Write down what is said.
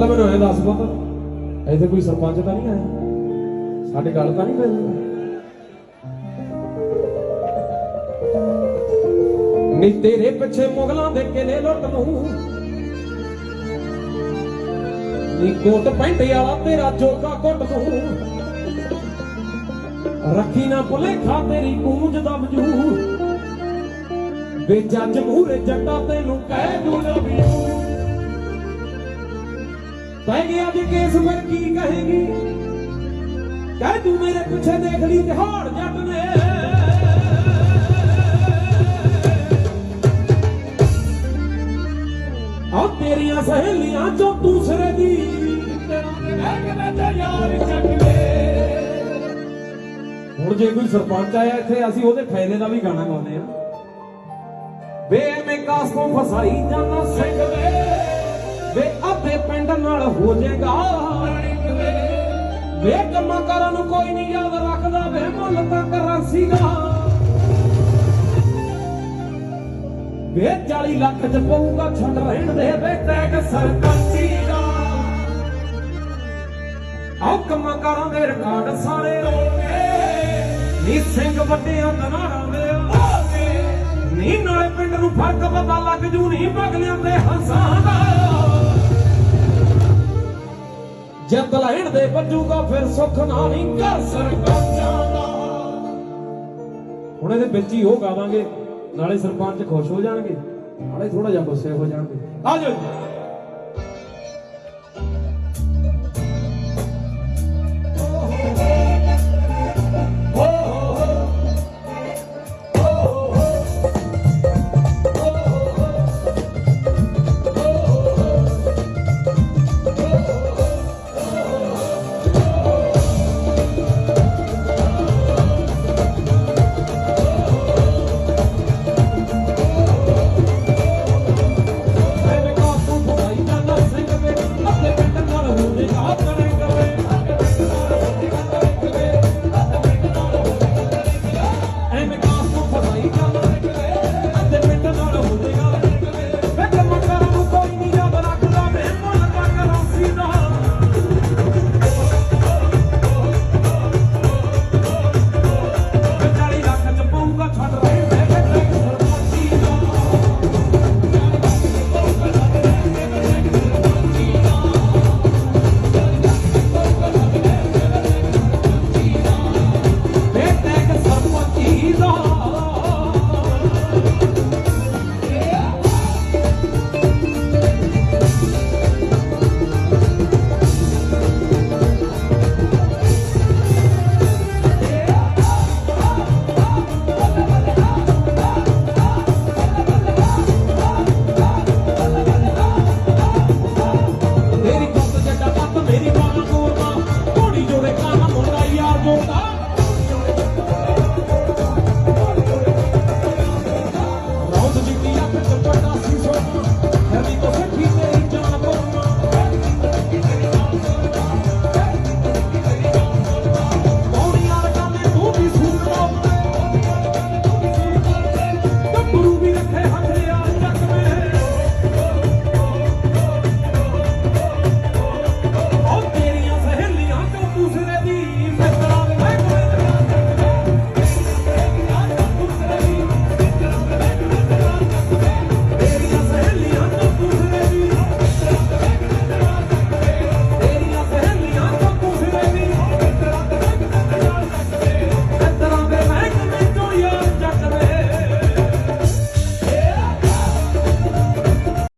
ਪਹਿਲਾਂ ਮੈਨੂੰ ਇਹ ਦੱਸ ਪੁੱਤ, ਇੱਥੇ ਕੋਈ ਸਰਪੰਚ ਤਾਂ ਨਹੀਂ ਆਇਆ? ਸਾਡੇ ਗੱਲ ਤਾਂ ਨਹੀਂ ਪਈ ਨੀ ਤੇਰੇ ਪਿੱਛੇ ਮੁਗਲਾਂ ਦੇ ਕਿਲੇ ਲੁੱਟ ਲੂੰ। ਨੀ ਕੋਟ ਪੈਂਟ ਵਾਲਾ ਤੇਰਾ ਜੋਗਾ ਕੁੱਟ ਦੂੰ। ਰੱਖੀ ਨਾ ਭੁਲੇਖਾ ਤੇਰੀ ਗੂੰਜ ਦਾ ਵਜੂਦ ਵੇ ਜੱਜ ਮੂਹਰੇ ਜੱਟਾ ਤੈਨੂੰ ਕਹਿ ਦੂੰ ਲਵੀ ਪੈ ਗਿਆ ਅੱਜ ਕੇਸ ਫਿਰ ਕੀ ਕਹੇਗੀ? ਕਹਿ ਤੂੰ ਮੇਰੇ ਪਿੱਛੇ ਦੇਖ ਲਈ ਤਿਹਾੜ ਜੱਟ ਨੇ। ਆ ਤੇਰੀਆਂ ਸਹੇਲੀਆਂ ਚੋਂ ਦੂਸਰੇ ਦੀ ਹੁਣ ਜੇ ਕੋਈ ਸਰਪੰਚ ਆਇਆ ਇੱਥੇ, ਅਸੀਂ ਉਹਦੇ ਫਾਇਦੇ ਦਾ ਵੀ ਗਾਣਾ ਗਾਉਂਦੇ ਆ ਵੇ ਐਵੇਂ ਕਾਸ ਤੋਂ ਫਸਾਈ ਜਾਣਾ ਸਿੰਘ ਵੇ। ਵੇ ਆਪੇ ਪਿੰਡ ਨਾਲ ਹੋ ਜਾਏਗਾ। ਵੇ ਕੰਮਾਂ ਕਾਰਾਂ ਨੂੰ ਕੋਈ ਨਹੀਂ ਯਾਦ ਰੱਖਦਾ, ਵੇ ਮੁੱਲ ਤਾਂ ਕਰਾਂ ਸੀਗਾ। ਵੇ 40 ਲੱਖ ਚ ਪਊਗਾ ਛੱਡ ਰਹਿਣ ਦੇ, ਵੇ ਟੈਗ ਸਰਪੰਚੀ ਦਾ ਆਹ ਕੰਮਾਂ ਕਾਰਾਂ ਦੇ ਰਿਕਾਰਡ ਸਾਰੇ ਰੋਗੇ ਨੀ। ਸਿੰਘ ਵੱਡਿਆਂ ਦਨਾਰਾਂ ਦੇ ਆਗੇ ਨੀ। ਨਾਲੇ ਪਿੰਡ ਨੂੰ ਫ਼ਰਕ ਪਤਾ ਲੱਗ ਜੂ ਨਹੀਂ ਬਗਲਿਆਂ ਦੇ ਹੰਸਾਂ ਦਾ। ਜਦ ਲੈਣ ਦੇ ਵੱਜੂਗਾ ਫਿਰ ਸੁੱਖ ਨਾਲ ਨਹੀਂ ਘਰ ਸਰਪੰਚਾਂ ਦਾ। ਹੁਣ ਇਹਦੇ ਵਿੱਚ ਹੀ ਉਹ ਗਾਵਾਂਗੇ, ਨਾਲੇ ਸਰਪੰਚ ਖੁਸ਼ ਹੋ ਜਾਣਗੇ, ਨਾਲੇ ਥੋੜਾ ਜਿਹਾ ਗੁੱਸੇ ਹੋ ਜਾਣਗੇ। ਆ